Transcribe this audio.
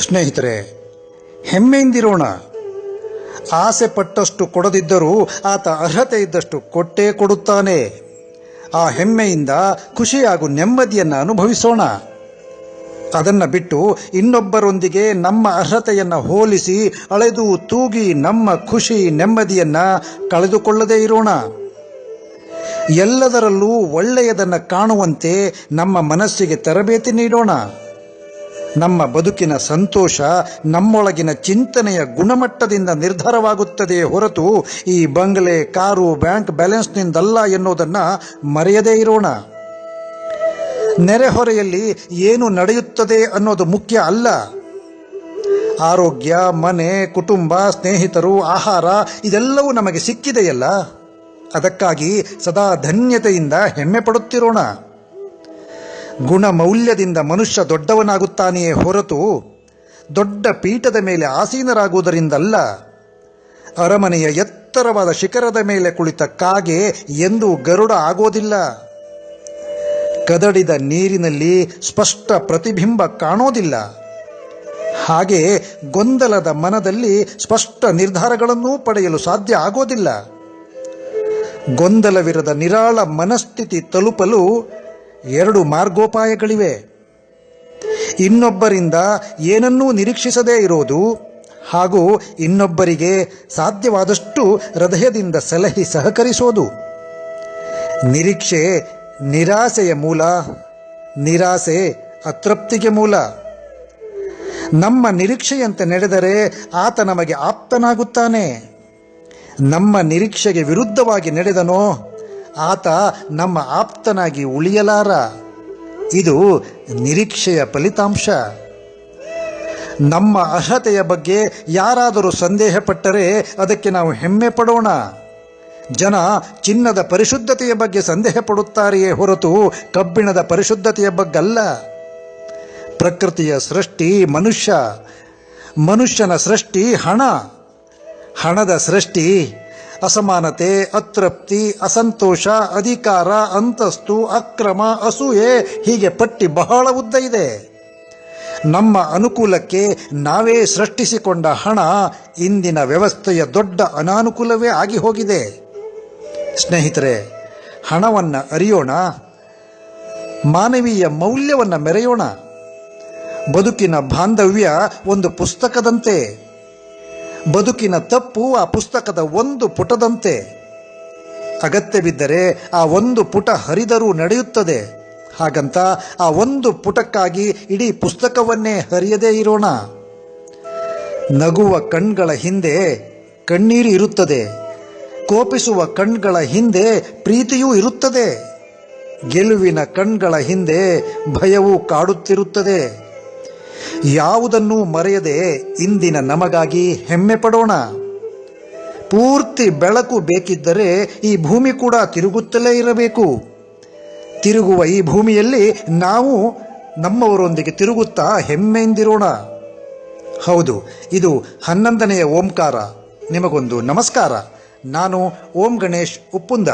ಸ್ನೇಹಿತರೆ, ಹೆಮ್ಮೆಯಿಂದಿರೋಣ. ಆಸೆ ಪಟ್ಟಷ್ಟು ಕೊಡದಿದ್ದರೂ ಆತ ಅರ್ಹತೆ ಇದ್ದಷ್ಟು ಕೊಟ್ಟೇ ಕೊಡುತ್ತಾನೆ. ಆ ಹೆಮ್ಮೆಯಿಂದ ಖುಷಿ ಹಾಗೂ ನೆಮ್ಮದಿಯನ್ನು ಅನುಭವಿಸೋಣ. ಅದನ್ನು ಬಿಟ್ಟು ಇನ್ನೊಬ್ಬರೊಂದಿಗೆ ನಮ್ಮ ಅರ್ಹತೆಯನ್ನು ಹೋಲಿಸಿ ಅಳೆದು ತೂಗಿ ನಮ್ಮ ಖುಷಿ, ನೆಮ್ಮದಿಯನ್ನು ಕಳೆದುಕೊಳ್ಳದೇ ಇರೋಣ. ಎಲ್ಲದರಲ್ಲೂ ಒಳ್ಳೆಯದನ್ನು ಕಾಣುವಂತೆ ನಮ್ಮ ಮನಸ್ಸಿಗೆ ತರಬೇತಿ ನೀಡೋಣ. ನಮ್ಮ ಬದುಕಿನ ಸಂತೋಷ ನಮ್ಮೊಳಗಿನ ಚಿಂತನೆಯ ಗುಣಮಟ್ಟದಿಂದ ನಿರ್ಧಾರವಾಗುತ್ತದೆಯೇ ಹೊರತು ಈ ಬಂಗಲೆ, ಕಾರು, ಬ್ಯಾಂಕ್ ಬ್ಯಾಲೆನ್ಸ್ನಿಂದಲ್ಲ ಎನ್ನುವುದನ್ನು ಮರೆಯದೇ ಇರೋಣ. ನೆರೆಹೊರೆಯಲ್ಲಿ ಏನು ನಡೆಯುತ್ತದೆ ಅನ್ನೋದು ಮುಖ್ಯ ಅಲ್ಲ. ಆರೋಗ್ಯ, ಮನೆ, ಕುಟುಂಬ, ಸ್ನೇಹಿತರು, ಆಹಾರ ಇದೆಲ್ಲವೂ ನಮಗೆ ಸಿಕ್ಕಿದೆಯಲ್ಲ. ಅದಕ್ಕಾಗಿ ಸದಾ ಧನ್ಯತೆಯಿಂದ ಹೆಮ್ಮೆ ಪಡುತ್ತಿರೋಣ. ಗುಣ ಮೌಲ್ಯದಿಂದ ಮನುಷ್ಯ ದೊಡ್ಡವನಾಗುತ್ತಾನೆಯೇ ಹೊರತು ದೊಡ್ಡ ಪೀಠದ ಮೇಲೆ ಆಸೀನರಾಗುವುದರಿಂದಲ್ಲ. ಅರಮನೆಯ ಎತ್ತರವಾದ ಶಿಖರದ ಮೇಲೆ ಕುಳಿತ ಕಾಗೆ ಎಂದು ಗರುಡ ಆಗೋದಿಲ್ಲ. ಕದಡಿದ ನೀರಿನಲ್ಲಿ ಸ್ಪಷ್ಟ ಪ್ರತಿಬಿಂಬ ಕಾಣೋದಿಲ್ಲ. ಹಾಗೆ ಗೊಂದಲದ ಮನದಲ್ಲಿ ಸ್ಪಷ್ಟ ನಿರ್ಧಾರಗಳನ್ನೂ ಪಡೆಯಲು ಸಾಧ್ಯ ಆಗೋದಿಲ್ಲ. ಗೊಂದಲವಿರದ ನಿರಾಳ ಮನಸ್ಥಿತಿ ತಲುಪಲು ಎರಡು ಮಾರ್ಗೋಪಾಯಗಳಿವೆ. ಇನ್ನೊಬ್ಬರಿಂದ ಏನನ್ನೂ ನಿರೀಕ್ಷಿಸದೇ ಇರೋದು ಹಾಗೂ ಇನ್ನೊಬ್ಬರಿಗೆ ಸಾಧ್ಯವಾದಷ್ಟು ಹೃದಯದಿಂದ ಸಲಹೆ ಸಹಕರಿಸೋದು. ನಿರೀಕ್ಷೆ ನಿರಾಸೆಯ ಮೂಲ, ನಿರಾಸೆ ಅತೃಪ್ತಿಗೆ ಮೂಲ. ನಮ್ಮ ನಿರೀಕ್ಷೆಯಂತೆ ನಡೆದರೆ ಆತ ನಮಗೆ ಆಪ್ತನಾಗುತ್ತಾನೆ. ನಮ್ಮ ನಿರೀಕ್ಷೆಗೆ ವಿರುದ್ಧವಾಗಿ ನಡೆದನೋ ಆತ ನಮ್ಮ ಆಪ್ತನಾಗಿ ಉಳಿಯಲಾರ. ಇದು ನಿರೀಕ್ಷೆಯ ಫಲಿತಾಂಶ. ನಮ್ಮ ಅರ್ಹತೆಯ ಬಗ್ಗೆ ಯಾರಾದರೂ ಸಂದೇಹಪಟ್ಟರೆ ಅದಕ್ಕೆ ನಾವು ಹೆಮ್ಮೆ ಪಡೋಣ. ಜನ ಚಿನ್ನದ ಪರಿಶುದ್ಧತೆಯ ಬಗ್ಗೆ ಸಂದೇಹ ಪಡುತ್ತಾರೆಯೇ ಹೊರತು ಕಬ್ಬಿಣದ ಪರಿಶುದ್ಧತೆಯ ಬಗ್ಗಲ್ಲ. ಪ್ರಕೃತಿಯ ಸೃಷ್ಟಿ ಮನುಷ್ಯ. ಮನುಷ್ಯನ ಸೃಷ್ಟಿ ಹಣ. ಹಣದ ಸೃಷ್ಟಿ ಅಸಮಾನತೆ, ಅತೃಪ್ತಿ, ಅಸಂತೋಷ, ಅಧಿಕಾರ, ಅಂತಸ್ತು, ಅಕ್ರಮ, ಅಸೂಯೆ, ಹೀಗೆ ಪಟ್ಟಿ ಬಹಳ ಉದ್ದ ಇದೆ. ನಮ್ಮ ಅನುಕೂಲಕ್ಕೆ ನಾವೇ ಸೃಷ್ಟಿಸಿಕೊಂಡ ಹಣ ಇಂದಿನ ವ್ಯವಸ್ಥೆಯ ದೊಡ್ಡ ಅನಾನುಕೂಲವೇ ಆಗಿ ಹೋಗಿದೆ. ಸ್ನೇಹಿತರೆ, ಹಣವನ್ನು ಅರಿಯೋಣ, ಮಾನವೀಯ ಮೌಲ್ಯವನ್ನು ಮೆರೆಯೋಣ. ಬದುಕಿನ ಬಾಂಧವ್ಯ ಒಂದು ಪುಸ್ತಕದಂತೆ. ಬದುಕಿನ ತಪ್ಪು ಆ ಪುಸ್ತಕದ ಒಂದು ಪುಟದಂತೆ. ಅಗತ್ಯವಿದ್ದರೆ ಆ ಒಂದು ಪುಟ ಹರಿದರೂ ನಡೆಯುತ್ತದೆ. ಹಾಗಂತ ಆ ಒಂದು ಪುಟಕ್ಕಾಗಿ ಇಡೀ ಪುಸ್ತಕವನ್ನೇ ಹರಿಯದೇ ಇರೋಣ. ನಗುವ ಕಣ್ಗಳ ಹಿಂದೆ ಕಣ್ಣೀರು ಇರುತ್ತದೆ. ಕೋಪಿಸುವ ಕಣ್ಗಳ ಹಿಂದೆ ಪ್ರೀತಿಯೂ ಇರುತ್ತದೆ. ಗೆಲುವಿನ ಕಣ್ಗಳ ಹಿಂದೆ ಭಯವೂ ಕಾಡುತ್ತಿರುತ್ತದೆ. ಯಾವುದನ್ನೂ ಮರೆಯದೆ ಇಂದಿನ ನಮಗಾಗಿ ಹೆಮ್ಮೆ ಪಡೋಣ. ಪೂರ್ತಿ ಬೆಳಕು ಬೇಕಿದ್ದರೆ ಈ ಭೂಮಿ ಕೂಡ ತಿರುಗುತ್ತಲೇ ಇರಬೇಕು. ತಿರುಗುವ ಈ ಭೂಮಿಯಲ್ಲಿ ನಾವು ನಮ್ಮವರೊಂದಿಗೆ ತಿರುಗುತ್ತಾ ಹೆಮ್ಮೆಯಿಂದಿರೋಣ. ಹೌದು, ಇದು ಹನ್ನೊಂದನೆಯ ಓಂಕಾರ. ನಿಮಗೊಂದು ನಮಸ್ಕಾರ. ನಾನು ಓಂ ಗಣೇಶ್ ಉಪ್ಪುಂದ.